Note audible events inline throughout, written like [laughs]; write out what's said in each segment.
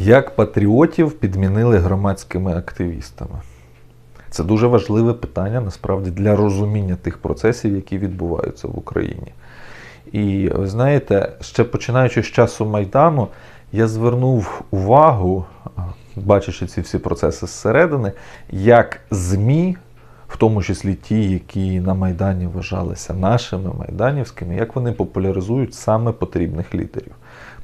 Як патріотів підмінили громадськими активістами? Це дуже важливе питання насправді для розуміння тих процесів, які відбуваються в Україні. І ви знаєте, ще починаючи з часу Майдану, я звернув увагу, бачачи ці всі процеси зсередини, як ЗМІ, в тому числі ті, які на Майдані вважалися нашими майданівськими, як вони популяризують саме потрібних лідерів.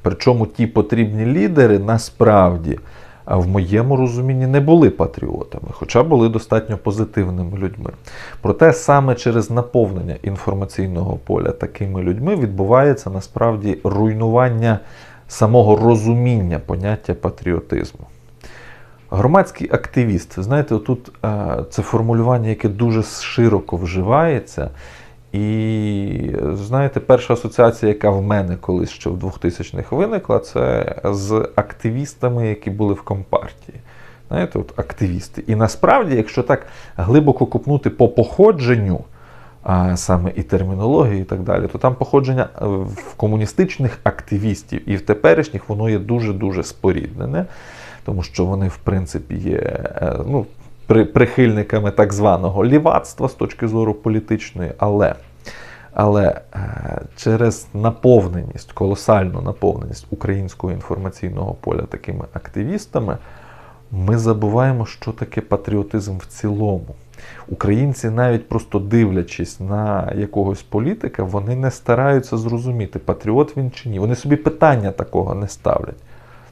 Причому ті потрібні лідери насправді, в моєму розумінні, не були патріотами, хоча були достатньо позитивними людьми. Проте саме через наповнення інформаційного поля такими людьми відбувається насправді руйнування самого розуміння поняття патріотизму. Громадський активіст, знаєте, тут це формулювання, яке дуже широко вживається. І знаєте, перша асоціація, яка в мене колись ще в 2000-х виникла, це з активістами, які були в компартії. Знаєте, от активісти. І насправді, якщо так глибоко купнути по походженню, а саме і термінології, і так далі, то там походження е, в комуністичних активістів і в теперішніх воно є дуже-дуже споріднене, тому що вони, в принципі, є. е, ну, при- прихильниками так званого лівацтва з точки зору політичної, але, але е, через наповненість, колосальну наповненість українського інформаційного поля такими активістами, ми забуваємо, що таке патріотизм в цілому. Українці, навіть просто дивлячись на якогось політика, вони не стараються зрозуміти, патріот він чи ні. Вони собі питання такого не ставлять.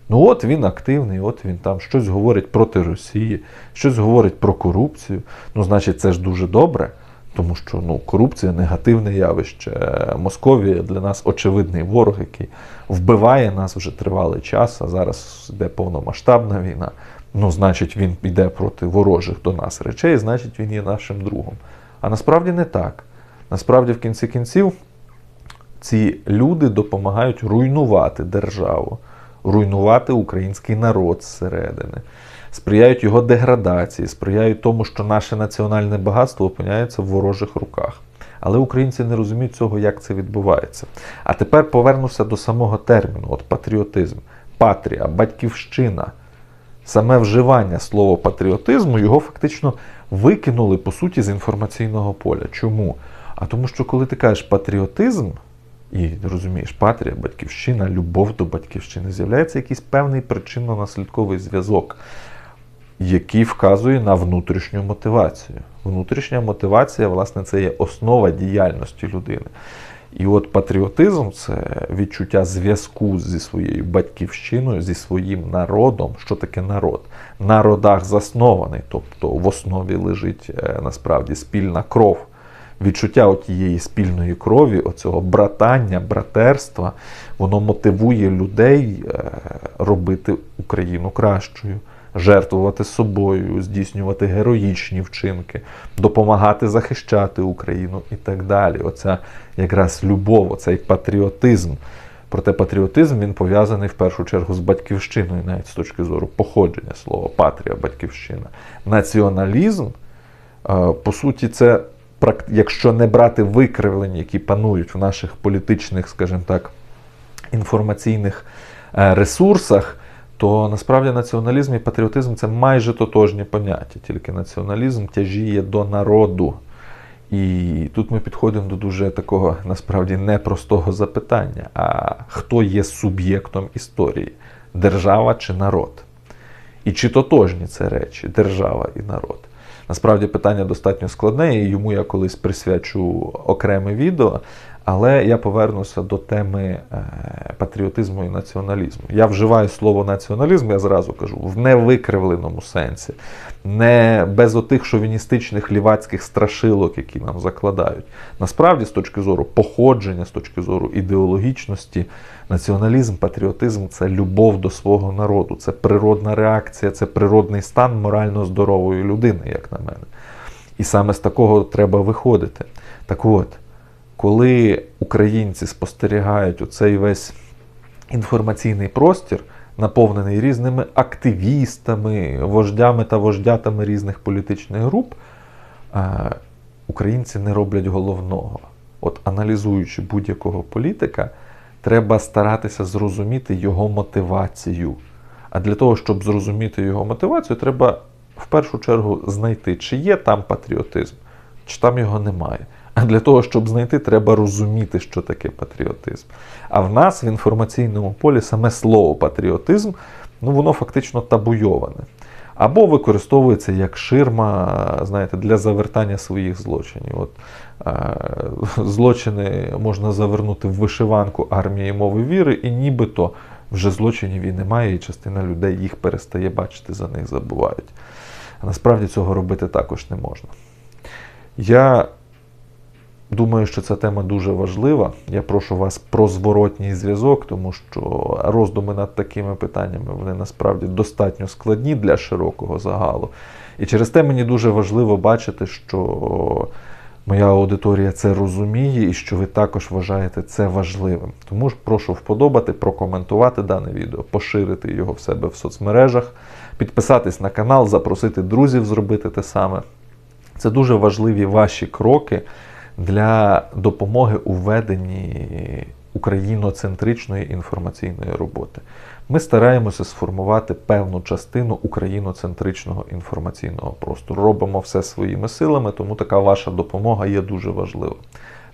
Ну от він активний, от він там щось говорить проти Росії, щось говорить про корупцію. Ну, значить, це ж дуже добре, тому що ну, корупція негативне явище. Московія для нас очевидний ворог, який вбиває нас вже тривалий час, а зараз йде повномасштабна війна. Ну, значить, він йде проти ворожих до нас речей, значить, він є нашим другом. А насправді не так. Насправді, в кінці кінців, ці люди допомагають руйнувати державу, руйнувати український народ зсередини, сприяють його деградації, сприяють тому, що наше національне багатство опиняється в ворожих руках. Але українці не розуміють цього, як це відбувається. А тепер повернуся до самого терміну: от патріотизм, патрія, батьківщина. Саме вживання слова патріотизму його фактично викинули по суті з інформаційного поля. Чому? А тому, що коли ти кажеш патріотизм, і розумієш, патрія, батьківщина, любов до батьківщини, з'являється якийсь певний причинно-наслідковий зв'язок, який вказує на внутрішню мотивацію. Внутрішня мотивація, власне, це є основа діяльності людини. І от патріотизм це відчуття зв'язку зі своєю батьківщиною, зі своїм народом. Що таке народ? На родах заснований, тобто в основі лежить е, насправді спільна кров. Відчуття тієї спільної крові, оцього братання, братерства, воно мотивує людей е, робити Україну кращою, жертвувати собою, здійснювати героїчні вчинки, допомагати захищати Україну і так далі. Оця якраз любов, оцей патріотизм. Проте патріотизм він пов'язаний в першу чергу з батьківщиною, навіть з точки зору походження слова патрія, батьківщина. Націоналізм, е, по суті, це якщо не брати викривлень, які панують в наших політичних, скажімо так, інформаційних е, ресурсах, то насправді націоналізм і патріотизм це майже тотожні поняття, тільки націоналізм тяжіє до народу. І тут ми підходимо до дуже такого насправді непростого запитання: а хто є суб'єктом історії? Держава чи народ? І чи тотожні це речі, держава і народ? Насправді питання достатньо складне, і йому я колись присвячу окреме відео. Але я повернуся до теми е, патріотизму і націоналізму. Я вживаю слово націоналізм, я зразу кажу, в невикривленому сенсі, не без отих шовіністичних лівацьких страшилок, які нам закладають. Насправді, з точки зору походження, з точки зору ідеологічності, націоналізм, патріотизм це любов до свого народу, це природна реакція, це природний стан морально здорової людини, як на мене. І саме з такого треба виходити. Так от коли українці спостерігають оцей весь інформаційний простір, наповнений різними активістами, вождями та вождятами різних політичних груп, е, українці не роблять головного. От аналізуючи будь-якого політика, треба старатися зрозуміти його мотивацію. А для того, щоб зрозуміти його мотивацію, треба в першу чергу знайти, чи є там патріотизм, чи там його немає. А [laughs] для того, щоб знайти, треба розуміти, що таке патріотизм. А в нас в інформаційному полі саме слово патріотизм, ну воно фактично табуйоване. Або використовується як ширма, знаєте, для завертання своїх злочинів. От, е, [laughs] злочини можна завернути в вишиванку армії мови віри, і нібито вже злочинів і немає, і частина людей їх перестає бачити, за них забувають. Насправді цього робити також не можна. Я думаю, що ця тема дуже важлива. Я прошу вас про зворотній зв'язок, тому що роздуми над такими питаннями вони насправді достатньо складні для широкого загалу. І через те мені дуже важливо бачити, що моя аудиторія це розуміє і що ви також вважаєте це важливим. Тому ж прошу вподобати, прокоментувати дане відео, поширити його в себе в соцмережах, підписатись на канал, запросити друзів зробити те саме. Це дуже важливі ваші кроки для допомоги у веденні україноцентричної інформаційної роботи. Ми стараємося сформувати певну частину україноцентричного інформаційного простору. Робимо все своїми силами, тому така ваша допомога є дуже важлива.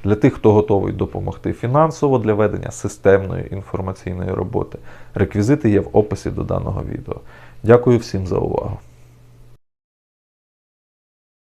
Для тих, хто готовий допомогти фінансово для ведення системної інформаційної роботи, реквізити є в описі до даного відео. Дякую всім за увагу.